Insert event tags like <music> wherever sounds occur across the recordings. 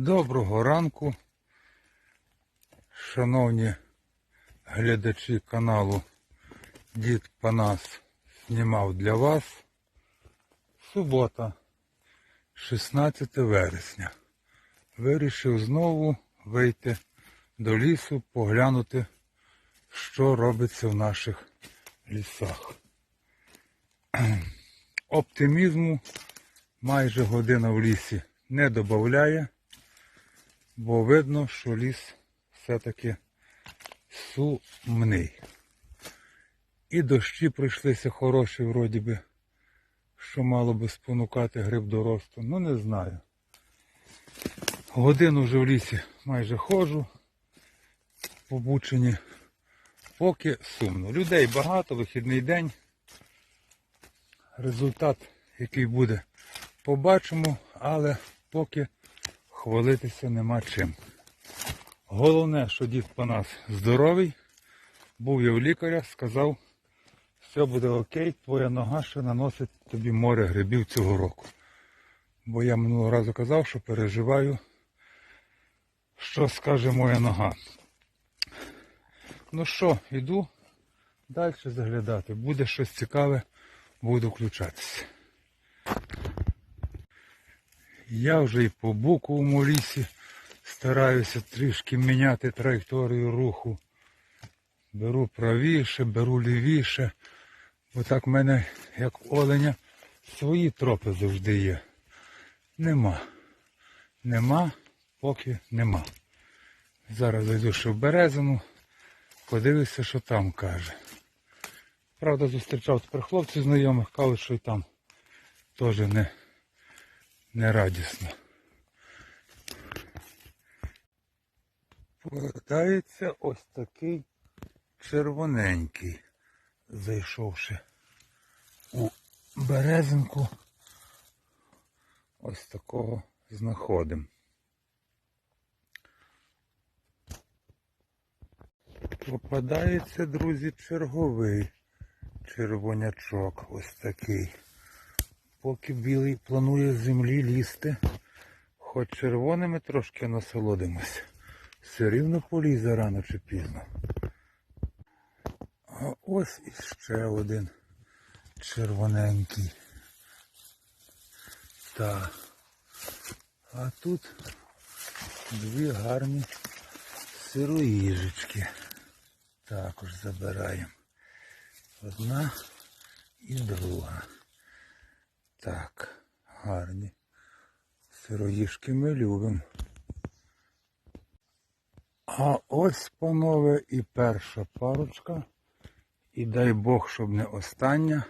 Доброго ранку, шановні глядачі каналу Дід Панас знімав для вас. Субота, 16 вересня. Вирішив знову вийти до лісу, поглянути, що робиться в наших лісах. Оптимізму майже година в лісі не додає, бо видно, що ліс все-таки сумний. І дощі прийшлися хороші, вроді би, що мало би спонукати гриб до росту. Ну не знаю. Годину вже в лісі майже ходжу, побучені, поки сумно. Людей багато, вихідний день. Результат, який буде, побачимо, але поки хвалитися нема чим. Головне, що дід по нас здоровий. Був я у лікаря, сказав, все буде окей, твоя нога ще наносить тобі море грибів цього року. Бо я минулого разу казав, що переживаю, що скаже моя нога. Ну що, іду далі заглядати. Буде щось цікаве, буду включатися. Я вже і по буковому лісі стараюся трішки міняти траєкторію руху. Беру правіше, беру лівіше. Бо так в мене, як оленя, свої тропи завжди є. Нема. Нема, поки нема. Зараз зайду ще в березину, подивлюся, що там каже. Правда, зустрічав тепер хлопців знайомих, кажуть, що й там теж не, не радісно. Повертається ось такий червоненький, зайшовши у березинку. Ось такого знаходимо. Попадається, друзі, черговий червонячок. Ось такий. Поки білий планує з землі лізти, хоч червоними трошки насолодимось. Все рівно полізе рано чи пізно. А ось іще один червоненький. Так. А тут дві гарні сироїжечки. Також забираємо. Одна і друга. Так, гарні. Сироїжки ми любимо. А ось, панове, і перша парочка. І дай Бог, щоб не остання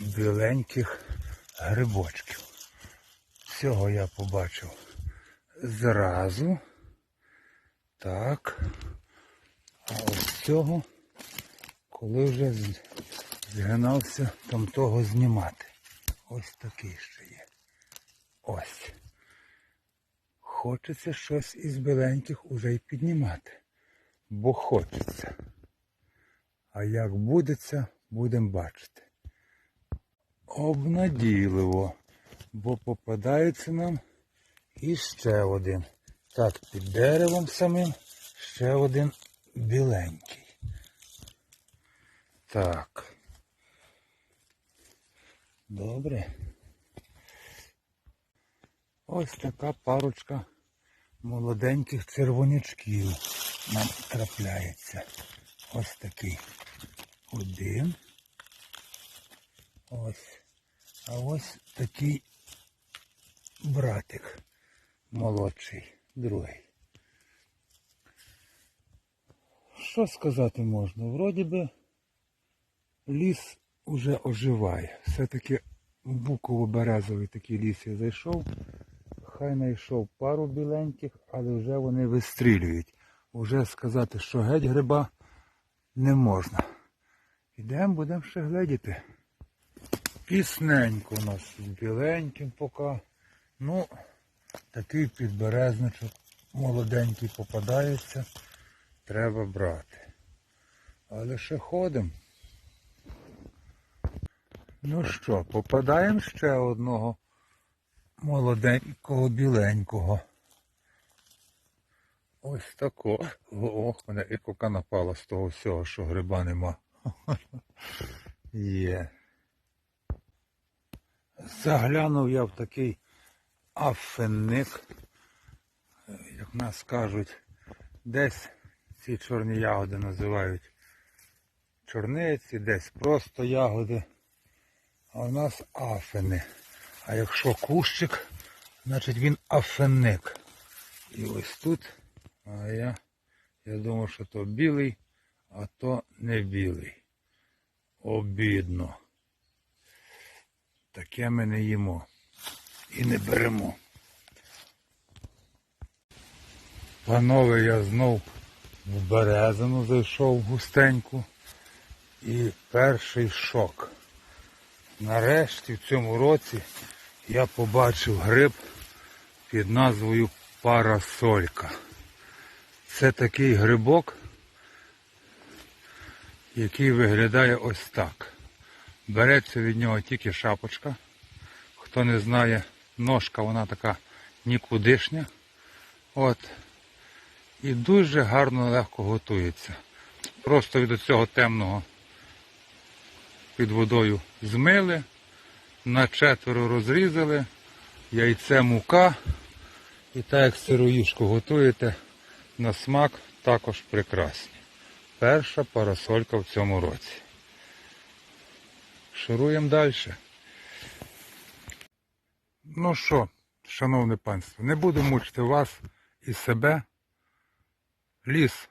біленьких грибочків. Всього я побачив зразу. Так. А ось цього, коли вже згинався там того знімати. Ось такий ще є. Ось. Хочеться щось із біленьких уже й піднімати. Бо хочеться. А як будеться, будемо бачити. Обнадійливо, бо попадається нам іще один. Так, під деревом самим ще один біленький. Так. Добре. Ось така парочка молоденьких червонячків нам трапляється. Ось такий. Один. Ось. А ось такий братик молодший, другий. Що сказати можна? Вроді би ліс уже оживає. Все-таки буково-березовий такий ліс я зайшов. Хай знайшов пару біленьких, але вже вони вистрілюють. Уже сказати, що геть гриба не можна. Ідемо, будемо ще глядіти. Пісненько у нас з біленьким поки. Ну, такий підберезничок молоденький попадається. Треба брати. Але ще ходимо. Ну що, попадаємо ще одного молоденького біленького. Ось тако. Ох, мене і кока напала з того всього, що гриба нема. <laughs> Є. Заглянув я в такий афенник, як нас кажуть, десь ці чорні ягоди називають чорниці, десь просто ягоди. А у нас афени. А якщо кущик, значить він афенник. І ось тут, а я, я думав, що то білий, а то не білий. Обідно. Таке ми не їмо. І не беремо. Панове, я знов в березину зайшов густеньку. І перший шок. Нарешті в цьому році я побачив гриб під назвою парасолька. Це такий грибок, який виглядає ось так. Береться від нього тільки шапочка. Хто не знає, ножка вона така нікудишня. От. І дуже гарно легко готується. Просто від цього темного під водою змили, на четверо розрізали, яйце мука. І так як сироїшку готуєте, на смак також прекрасні. Перша парасолька в цьому році. Шуруємо далі. Ну що, шановне панство, не буду мучити вас і себе. Ліс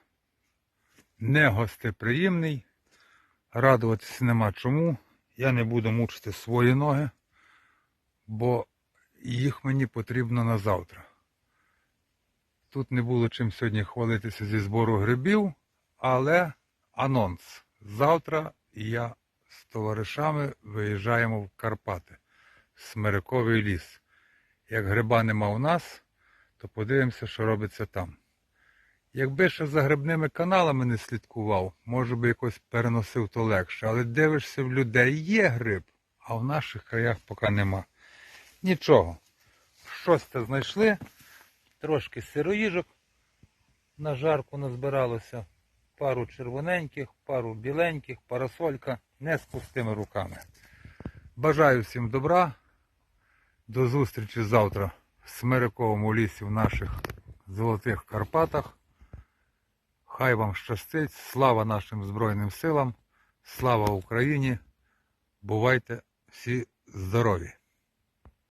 не гостеприємний. Радуватися нема чому. Я не буду мучити свої ноги, бо їх мені потрібно на завтра. Тут не було чим сьогодні хвалитися зі збору грибів, але анонс. Завтра я з товаришами виїжджаємо в Карпати, Смириковий ліс. Як гриба нема у нас, то подивимося, що робиться там. Якби ще за грибними каналами не слідкував, може би якось переносив то легше. Але дивишся в людей є гриб, а в наших краях поки нема. Нічого. Щось це знайшли. Трошки сироїжок на жарку назбиралося. Пару червоненьких, пару біленьких, парасолька не з пустими руками. Бажаю всім добра. До зустрічі завтра в Смириковому лісі в наших Золотих Карпатах. Хай вам щастить, слава нашим Збройним силам, слава Україні. Бувайте всі здорові!